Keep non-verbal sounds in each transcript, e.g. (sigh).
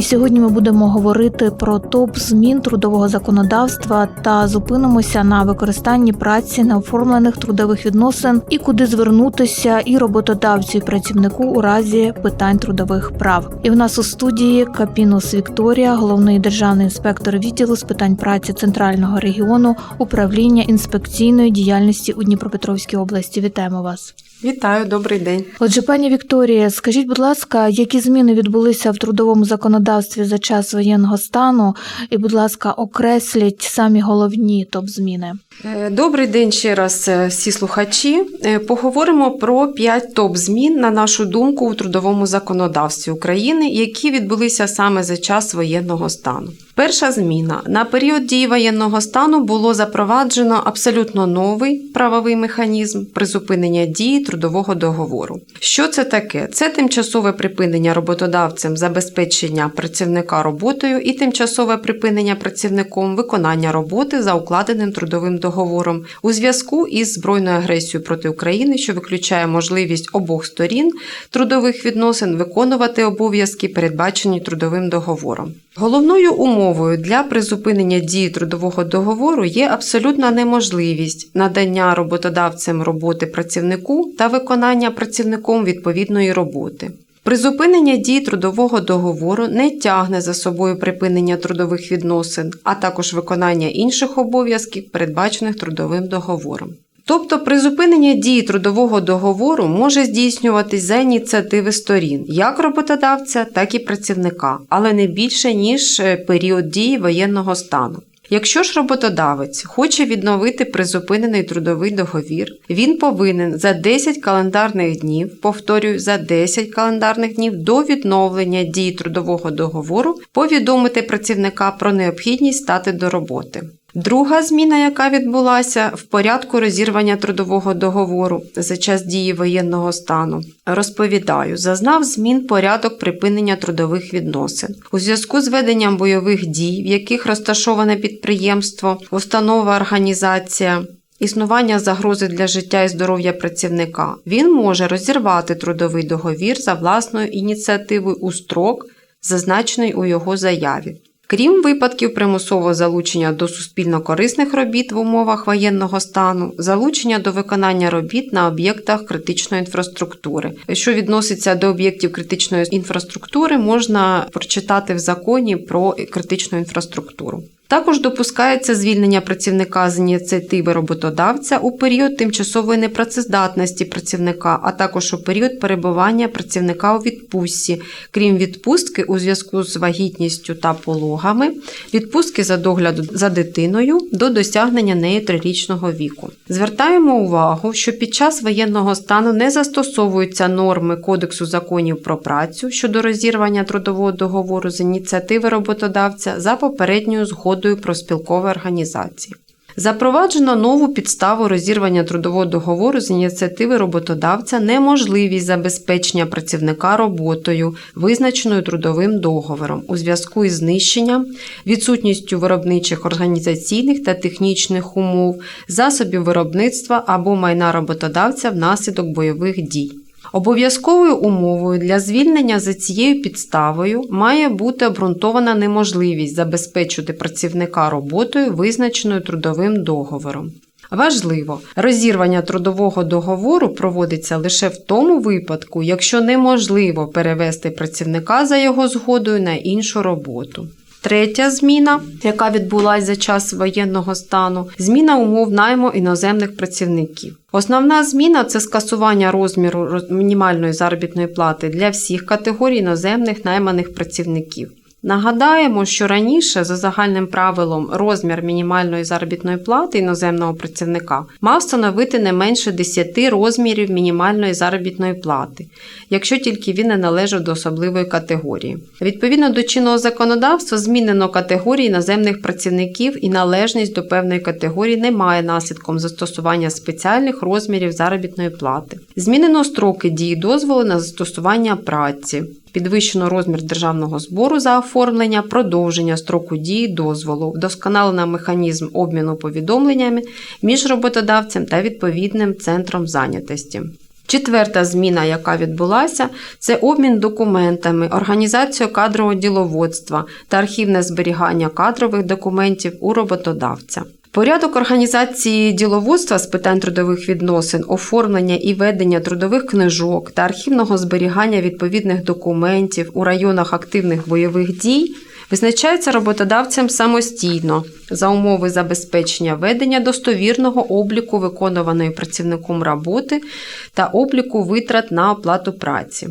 І сьогодні ми будемо говорити про топ змін трудового законодавства та зупинимося на використанні праці неоформлених трудових відносин і куди звернутися і роботодавцю, і працівнику у разі питань трудових прав. І в нас у студії Капінус Вікторія, головний державний інспектор відділу з питань праці центрального регіону управління інспекційної діяльності у Дніпропетровській області. Вітаємо вас. Вітаю, добрий день. Отже, пані Вікторія, скажіть, будь ласка, які зміни відбулися в трудовому законодавстві за час воєнного стану? І, будь ласка, окресліть самі головні топ-зміни. Е, Добрий день ще раз, е, всі слухачі. Е, Поговоримо про 5 топ-змін, на нашу думку, у трудовому законодавстві України, які відбулися саме за час воєнного стану. Перша зміна на період дії воєнного стану було запроваджено абсолютно новий правовий механізм призупинення дії трудового договору. Що це таке? Це тимчасове припинення роботодавцем забезпечення працівника роботою і тимчасове припинення працівником виконання роботи за укладеним трудовим договором у зв'язку із збройною агресією проти України, що виключає можливість обох сторін трудових відносин виконувати обов'язки, передбачені трудовим договором. Головною умовою для призупинення дії трудового договору є абсолютна неможливість надання роботодавцем роботи працівнику та виконання працівником відповідної роботи. Призупинення дії трудового договору не тягне за собою припинення трудових відносин, а також виконання інших обов'язків, передбачених трудовим договором. Тобто призупинення дії трудового договору може здійснюватись за ініціативи сторін, як роботодавця, так і працівника, але не більше ніж е, період дії воєнного стану. Якщо ж роботодавець хоче відновити призупинений трудовий договір, він повинен за 10 календарних днів, повторюю, за 10 календарних днів до відновлення дії трудового договору повідомити працівника про необхідність стати до роботи. Друга зміна, яка відбулася в порядку розірвання трудового договору за час дії воєнного стану, розповідаю, зазнав змін порядок припинення трудових відносин у зв'язку з веденням бойових дій, в яких розташоване підприємство, установа, організація. Існування загрози для життя і здоров'я працівника, він може розірвати трудовий договір за власною ініціативою у строк, зазначений у його заяві. Крім випадків примусового залучення до суспільно корисних робіт в умовах воєнного стану, залучення до виконання робіт на об'єктах критичної інфраструктури. Що відноситься до об'єктів критичної інфраструктури, можна прочитати в законі про критичну інфраструктуру. Також допускається звільнення працівника з ініціативи роботодавця у період тимчасової непрацездатності працівника, а також у період перебування працівника у відпустці, крім відпустки у зв'язку з вагітністю та пологами, відпустки за догляду за дитиною до досягнення нею трирічного віку. Звертаємо увагу, що під час воєнного стану не застосовуються норми Кодексу законів про працю щодо розірвання трудового договору з ініціативи роботодавця за попередньою згодою профспілкової організації. Запроваджено нову підставу розірвання трудового договору з ініціативи роботодавця неможливість забезпечення працівника роботою, визначеною трудовим договором у зв'язку із знищенням, відсутністю виробничих організаційних та технічних умов, засобів виробництва або майна роботодавця внаслідок бойових дій. Обов'язковою умовою для звільнення за цією підставою має бути обґрунтована неможливість забезпечити працівника роботою, визначеною трудовим договором. Важливо, розірвання трудового договору проводиться лише в тому випадку, якщо неможливо перевести працівника за його згодою на іншу роботу. Третя зміна, яка відбулася за час воєнного стану, зміна умов найму іноземних працівників. Основна зміна це скасування розміру мінімальної заробітної плати для всіх категорій іноземних найманих працівників. Нагадаємо, що раніше, за загальним правилом, розмір мінімальної заробітної плати іноземного працівника мав становити не менше 10 розмірів мінімальної заробітної плати, якщо тільки він не належав до особливої категорії. Відповідно до чинного законодавства, змінено категорії іноземних працівників і належність до певної категорії не має наслідком застосування спеціальних розмірів заробітної плати. Змінено строки дії дозволу на застосування праці. Підвищено розмір державного збору за оформлення, продовження строку дії дозволу, вдосконалено механізм обміну повідомленнями між роботодавцем та відповідним центром зайнятості. Четверта зміна, яка відбулася, це обмін документами, організацію кадрового діловодства та архівне зберігання кадрових документів у роботодавця. Порядок організації діловодства з питань трудових відносин, оформлення і ведення трудових книжок та архівного зберігання відповідних документів у районах активних бойових дій визначається роботодавцем самостійно за умови забезпечення ведення достовірного обліку виконуваної працівником роботи та обліку витрат на оплату праці.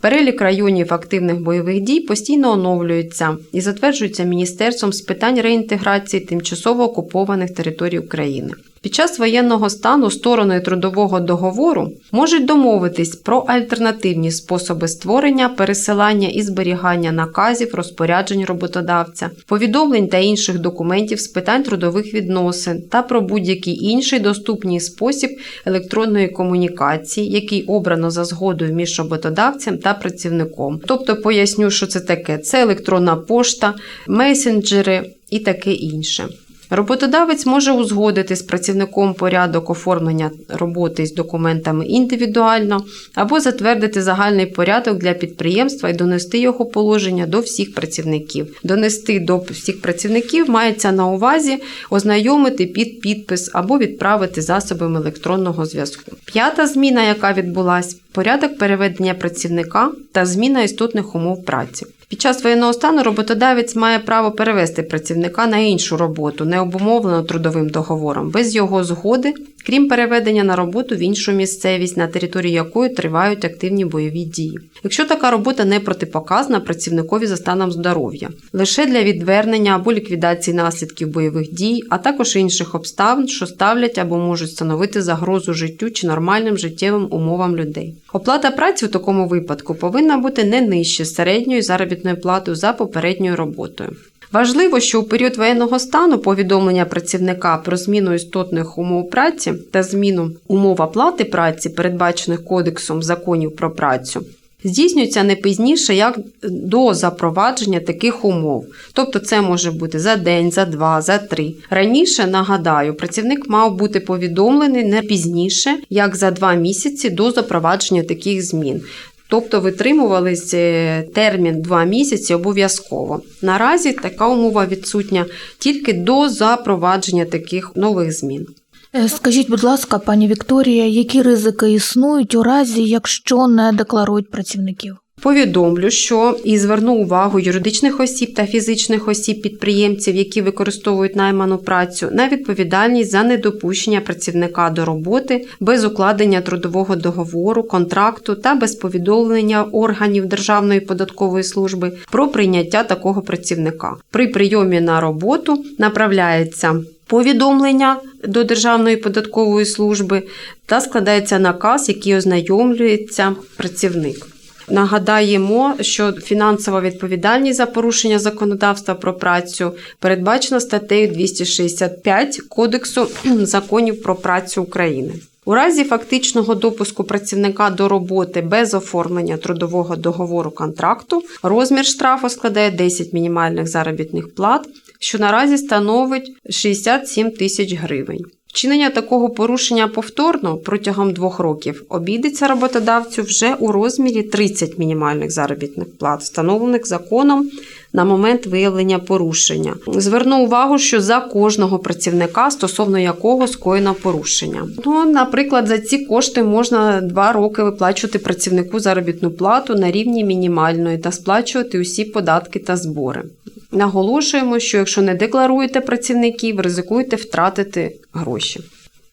Перелік районів активних бойових дій постійно оновлюється і затверджується Міністерством з питань реінтеграції тимчасово окупованих територій України. Під час воєнного стану сторони трудового договору можуть домовитись про альтернативні способи створення, пересилання і зберігання наказів, розпоряджень роботодавця, повідомлень та інших документів з питань трудових відносин та про будь-який інший доступний спосіб електронної комунікації, який обрано за згодою між роботодавцем та працівником. Тобто поясню, що це таке: це електронна пошта, месенджери і таке інше. Роботодавець може узгодити з працівником порядок оформлення роботи з документами індивідуально або затвердити загальний порядок для підприємства і донести його положення до всіх працівників. Донести до всіх працівників мається на увазі ознайомити під підпис або відправити засобами електронного зв'язку. П'ята зміна, яка відбулась, порядок переведення працівника та зміна істотних умов праці. Під час воєнного стану роботодавець має право перевести працівника на іншу роботу, не обумовлену трудовим договором, без його згоди, крім переведення на роботу в іншу місцевість, на території якої тривають активні бойові дії. Якщо така робота не протипоказана працівникові за станом здоров'я, лише для відвернення або ліквідації наслідків бойових дій, а також інших обставин, що ставлять або можуть становити загрозу життю чи нормальним життєвим умовам людей. Оплата праці у такому випадку повинна бути не нижче середньої заробітної плати за попередньою роботою. Важливо, що у період воєнного стану повідомлення працівника про зміну істотних умов праці та зміну умов оплати праці, передбачених Кодексом законів про працю, здійснюється не пізніше, як до запровадження таких умов. Тобто це може бути за день, за два, за три. Раніше, нагадаю, працівник мав бути повідомлений не пізніше, як за два місяці до запровадження таких змін. Тобто витримувались е, термін 2 місяці обов'язково. Наразі така умова відсутня тільки до запровадження таких нових змін. Е, Скажіть, будь ласка, пані Вікторія, які ризики існують у разі, якщо не декларують працівників? Повідомлю, що і зверну увагу юридичних осіб та фізичних осіб підприємців, які використовують найману працю, на відповідальність за недопущення працівника до роботи без укладення трудового договору, контракту та без повідомлення органів Державної податкової служби про прийняття такого працівника. При прийомі на роботу направляється. Повідомлення до Державної податкової служби та складається наказ, який ознайомлюється працівник. Нагадаємо, що фінансова відповідальність за порушення законодавства про працю передбачена статтею 265 Кодексу (clears throat) законів про працю України. У разі фактичного допуску працівника до роботи без оформлення трудового договору контракту розмір штрафу складає 10 мінімальних заробітних плат, що наразі становить 67 тисяч гривень. Вчинення такого порушення повторно протягом двох років обійдеться роботодавцю вже у розмірі 30 мінімальних заробітних плат, встановлених законом на момент виявлення порушення. Зверну увагу, що за кожного працівника, стосовно якого скоєно порушення. Ну, наприклад, за ці кошти можна два роки виплачувати працівнику заробітну плату на рівні мінімальної та сплачувати усі податки та збори. Наголошуємо, що якщо не декларуєте працівників, ризикуєте втратити гроші.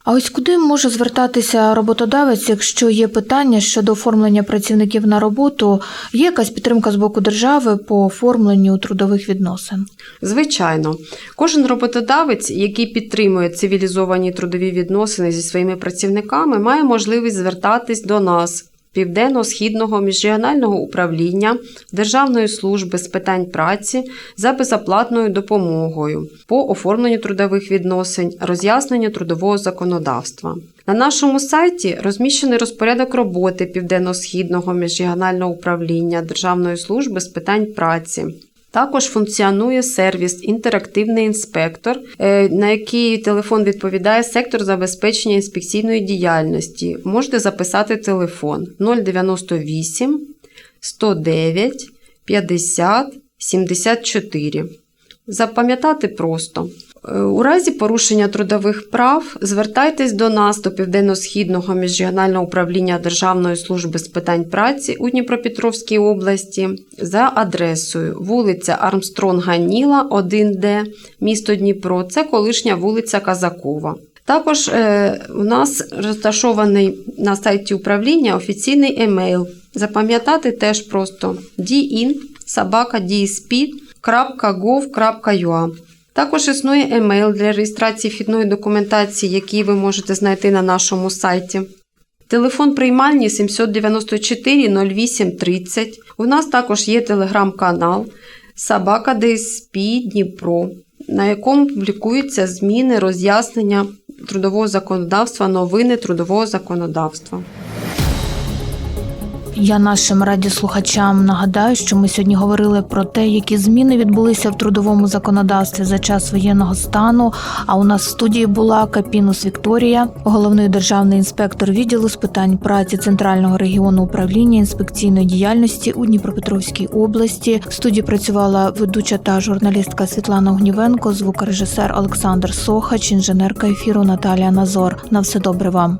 А ось куди може звертатися роботодавець, якщо є питання щодо оформлення працівників на роботу? Є якась підтримка з боку держави по оформленню трудових відносин? Звичайно, кожен роботодавець, який підтримує цивілізовані трудові відносини зі своїми працівниками, має можливість звертатись до нас. Південно-східного міжрегіонального управління Державної служби з питань праці за безоплатною допомогою по оформленню трудових відносин, роз'ясненню трудового законодавства. На нашому сайті розміщений розпорядок роботи Південно-східного міжрегіонального управління Державної служби з питань праці. Також функціонує сервіс Інтерактивний інспектор, е, на який телефон відповідає сектор забезпечення інспекційної діяльності. Можете записати телефон 098 109 50 74. Запам'ятати просто. Е, У разі порушення трудових прав звертайтесь до нас до Південно-Східного міжрегіонального управління Державної служби з питань праці у Дніпропетровській області за адресою вулиця Армстронга Ніла, 1Д, місто Дніпро. Це колишня вулиця Казакова. Також е, у нас розташований на сайті управління офіційний емейл. Запам'ятати теж просто din. Також існує емейл для реєстрації вхідної документації, який ви можете знайти на нашому сайті. Телефон приймальні 794 08 30. У нас також є телеграм-канал Собака ДСП Дніпро, на якому публікуються зміни, роз'яснення трудового законодавства, новини трудового законодавства. Я нашим радіослухачам нагадаю, що ми сьогодні говорили про те, які зміни відбулися в трудовому законодавстві за час воєнного стану. А у нас в студії була Капінус Вікторія, головний державний інспектор відділу з питань праці Центрального регіону управління інспекційної діяльності у Дніпропетровській області. В студії працювала ведуча та журналістка Світлана Огнівенко, звукорежисер Олександр Сохач, інженерка ефіру Наталія Назор. На все добре вам.